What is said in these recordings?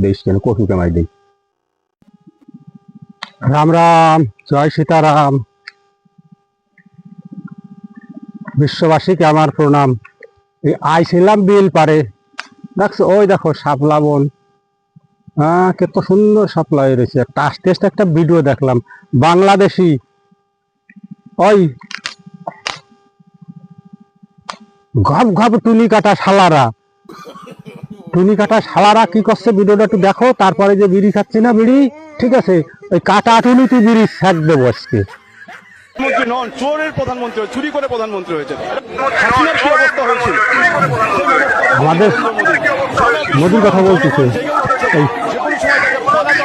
দেশ কেন? কফি কামাই দেই। রাম রাম, জয় সীতারাম। বিশ্ববাসীকে আমার প্রণাম। এই আইছিলাম বিল পারে। দেখছ, ওই দেখো শাপলা বন। হ্যাঁ কত সুন্দর শাপলা হয়ে রয়েছে। একটা আস্তে একটা ভিডিও দেখলাম। বাংলাদেশি। ওই। ঘপ ঘপ টুনি কাটা শালারা। টুনি কাটা শালারা কি করছে? ভিডিওটা একটু দেখো তারপরে যে বিড়ি খাচ্ছি না বিড়ি ঠিক আছে? ওই কাটা টুনিতে বিড়ি স্যাক দেবো আজকে। প্রধানমন্ত্রী নন চোরের প্রধানমন্ত্রী চুরি করে প্রধানমন্ত্রী হয়েছে হাসিনার কি অবস্থা হয়েছিল? আমাদের মোদির কথা বলতেছে এই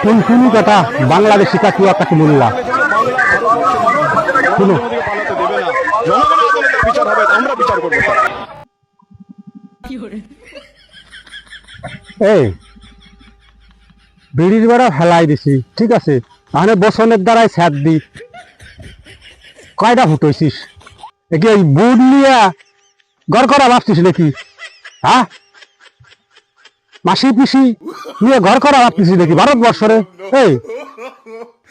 কোন টুনি কাটা বাংলাদেশি কাটুয়া কাটুমুল্লা শুনো। পালাতে দেবে না জনগণের আদালতে বিচার হবে আমরা বিচার করব। স্যার। এই, বিড়ির বেড়া ফেলাই দিছি, ঠিক আছে? তাহলে বসনের দ্বারাই স্যাদ দি। কয়টা ফুটাইছিস? একে এই বুট নিয়ে গড় করা ভাবছিস নাকি? হ্যাঁ মাসি পিসি নিয়ে ঘর করা ভাবছিস নাকি ভারতবর্ষরে? এই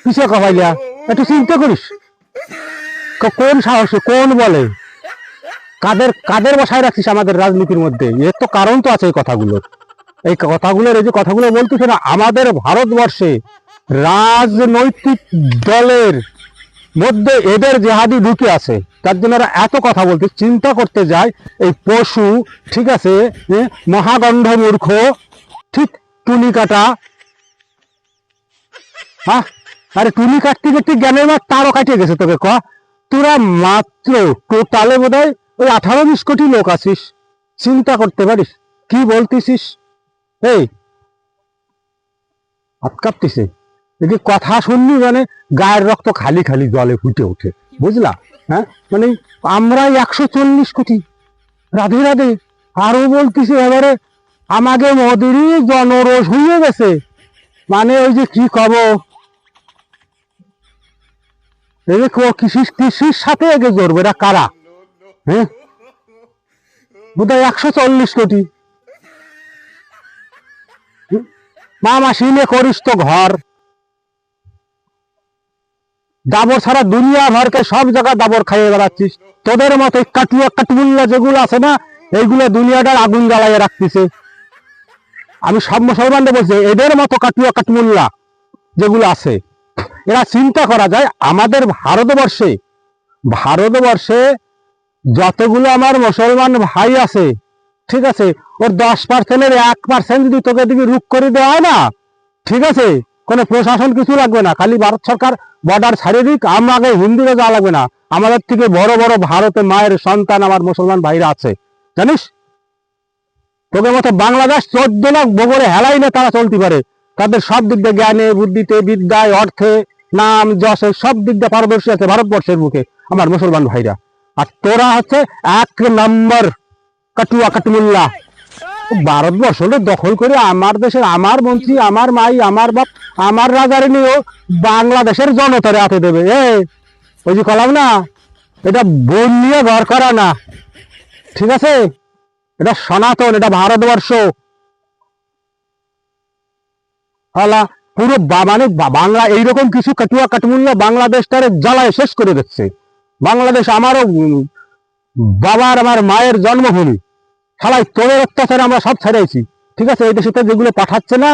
পিছে কবাইলিয়া একটু চিন্তা করিস। কোন সাহসে, কোন বলে? কাদের কাদের বসায় রাখছিস আমাদের রাজনীতির মধ্যে? এর তো কারণ তো আছে এই কথাগুলোর এই কথাগুলোর এই যে কথাগুলো বলতেছে না, আমাদের ভারতবর্ষে রাজনৈতিক দলের মধ্যে এদের জেহাদি ঢুকে আছে। তার জন্য এত কথা বলতে, চিন্তা করতে যায়, এই পশু, ঠিক আছে মহাগন্ধ মূর্খ, ঠিক টুনি কাটা। হ্যাঁ আরে টুনি কাটতে কাটতে জ্ঞানের মাঠ তারও কাটিয়ে গেছে তোকে, ক? তোরা মাত্র টোটালে বোধ হয় ওই আঠারো বিশ কোটি লোক আছিস, চিন্তা করতে পারিস, কি বলতেছিস? এই, হাত কাঁপতেছে। যদি কথা শুনলি মানে গায়ের রক্ত খালি খালি জলে ফুটে ওঠে। বুঝলা? হ্যাঁ? মানে আমরাই একশো চল্লিশ কোটি। রাধে রাধে। আরও বলতেছে এবারে, আমাকে মোদিরই জনরোষ হয়ে গেছে। মানে ওই যে কি কব? যে কৃষির সাথে এগে জড়বে এরা কারা? হ্যাঁ? বোধহয় একশো চল্লিশ কোটি। মা মাসিনে করিস তো ঘর। দাবর ছাড়া দুনিয়া ভরকে সব জায়গায় দাবর খাইয়ে বেড়াচ্ছিস। তোদের মতো কাটুয়া কাটুমুল্লা যেগুলো আছে না, এইগুলো দুনিয়াটার আগুন জ্বালাইয়ে রাখতেছে। আমি সব মুসলমানদের বলছি, এদের মতো কাটুয়া কাটমুল্লা যেগুলো আছে, এরা চিন্তা করা যায় আমাদের ভারতবর্ষে। ভারতবর্ষে যতগুলো আমার মুসলমান ভাই আছে ঠিক আছে? ওর দশ পার্সেন্টের এক পার্সেন্ট যদি তোকে দিকে রুখ করে দেওয়া হয় না, ঠিক আছে? কোনো প্রশাসন কিছু লাগবে না। খালি ভারত সরকার বর্ডার ছাড়িয়ে দিক। আমরা আগে যাওয়া লাগবে না। আমাদের থেকে বড় বড় ভারতে মায়ের সন্তান আমার মুসলমান ভাইরা আছে। জানিস? তোকে মতো বাংলাদেশ চোদ্দ লাখ বগরে হেলাই না তারা চলতে পারে। তাদের সব দিক দিয়ে জ্ঞানে, বুদ্ধিতে, বিদ্যায়, অর্থে, নাম, যশে সব দিক দিয়ে পারদর্শী আছে ভারতবর্ষের বুকে আমার মুসলমান ভাইরা। আর তোরা হচ্ছে এক নম্বর। কাটুয়া কাটুমুল্লা। ভারতবর্ষটা দখল করে আমার দেশের আমার মন্ত্রী, আমার মাই, আমার বাপ, আমার রাজারে নিয়েও বাংলাদেশের জনতারে হাতে দেবে। এ, ওই যে কলাম না? এটা বন নিয়ে ঘর করা না। ঠিক আছে? এটা সনাতন, এটা ভারতবর্ষ। হালা পুরো মানে বাংলা এইরকম কিছু কাটুয়া কাটমুল্লা বাংলাদেশটারে জ্বালায় শেষ করে দিচ্ছে। বাংলাদেশ আমারও বাবার, আমার মায়ের জন্মভূমি। শালাই তোদের অত্যাচারে আমরা সব ছেড়েছি ঠিক আছে? এই দেশে যেগুলো পাঠাচ্ছে না,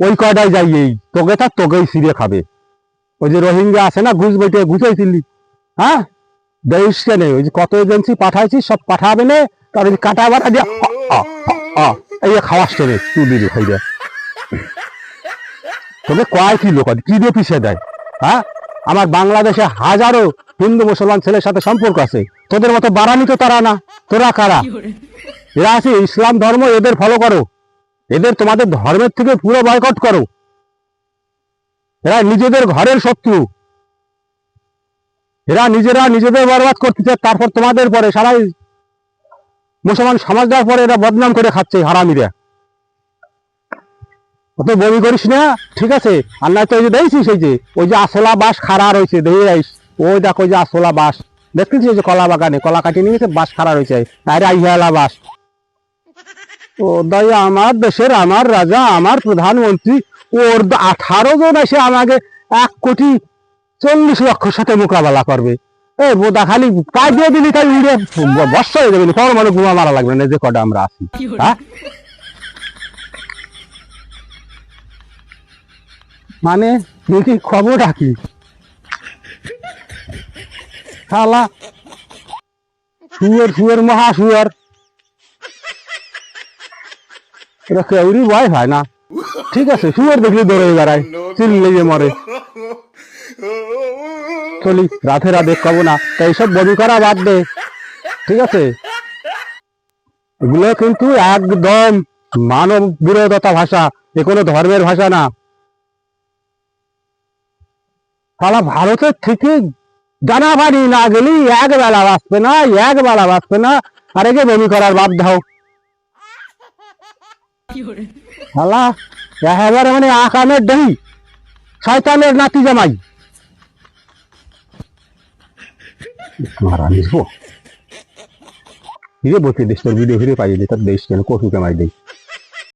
ওই কয়টাই যাই এই। তোকে তা তোকেই ফিরে খাবে। ওই যে রোহিঙ্গা আছে না, ঘুষ বইটে ঘুষাইছিলি হ্যাঁ? দেশ কেন? ওই যে কত এজেন্সি পাঠাইছি, সব পাঠাবে না তার ওই কাটা বাটা দিয়ে এই খাওয়াস টেনে তুই দিবি খাই তোকে কয় কি লোক কি দিয়ে পিছিয়ে দেয়? হ্যাঁ? আমার বাংলাদেশে হাজারো হিন্দু মুসলমান ছেলের সাথে সম্পর্ক আছে। তোদের মতো বাড়ানি তো তারা না। তোরা কারা? এরা আছে ইসলাম ধর্ম এদের ফলো করো। এদের তোমাদের ধর্মের থেকে পুরো বয়কট করো। এরা নিজেদের ঘরের শত্রু। এরা নিজেরা নিজেদের বরবাদ করতে চায়, তারপর তোমাদের পরে সারা মুসলমান সমাজটার পরে এরা বদনাম করে খাচ্ছে হারামিরা। অত বমি করিস না, ঠিক আছে? আর নয়তো ওই যে দেখছিস এই যে, ওই যে আসলা বাস খাড়া রয়েছে, দেখে যাইস? ওই দেখো ওই যে আসলা বাস দেখতেছিস যে কলা বাগানে, কলা কাটিয়ে নিয়ে গেছে বাস খাড়া রয়েছে। আরে আইহালা বাস ও দাই আমার দেশের আমার রাজা আমার প্রধানমন্ত্রী ওর আঠারো জন এসে আমাকে এক কোটি চল্লিশ লক্ষর সাথে মোকাবেলা করবে। এই বোদা খালি দিয়ে দিলি তাই উড়ে বর্ষা হয়ে যাবে কোনো মানে ঘুমা মারা লাগবে না যে কটা আমরা আছি। হ্যাঁ? মানে দেখি খবরটা কি? শালা শুয়ার শুয়ার মহা শুয়ার। এটা কেউরি ভয় হয় না। ঠিক আছে, শুয়ার দেখলি দৌড়ে বেড়ায়, চিল লেগে মরে। চলি রাতে রাতে খাব না তাই এইসব বমি করা বাদ দে। ঠিক আছে? এগুলো কিন্তু একদম মানব বিরোধতা ভাষা, এ কোনো ধর্মের ভাষা না। সারা ভারতের থেকে জানা না গেলি এক বেলা বাঁচবে না, এক বেলা বাঁচবে না, আর একে বমি করার বাদ দাও। শালা একেবারে মানে আকামের দেহি, শয়তানের নাতি জামাই। মারা নিস নিজে বসে দেশ তোর ভিডিও ফিরে পাইয়ে দিই তার দেশ কেন কফি কামাই দেই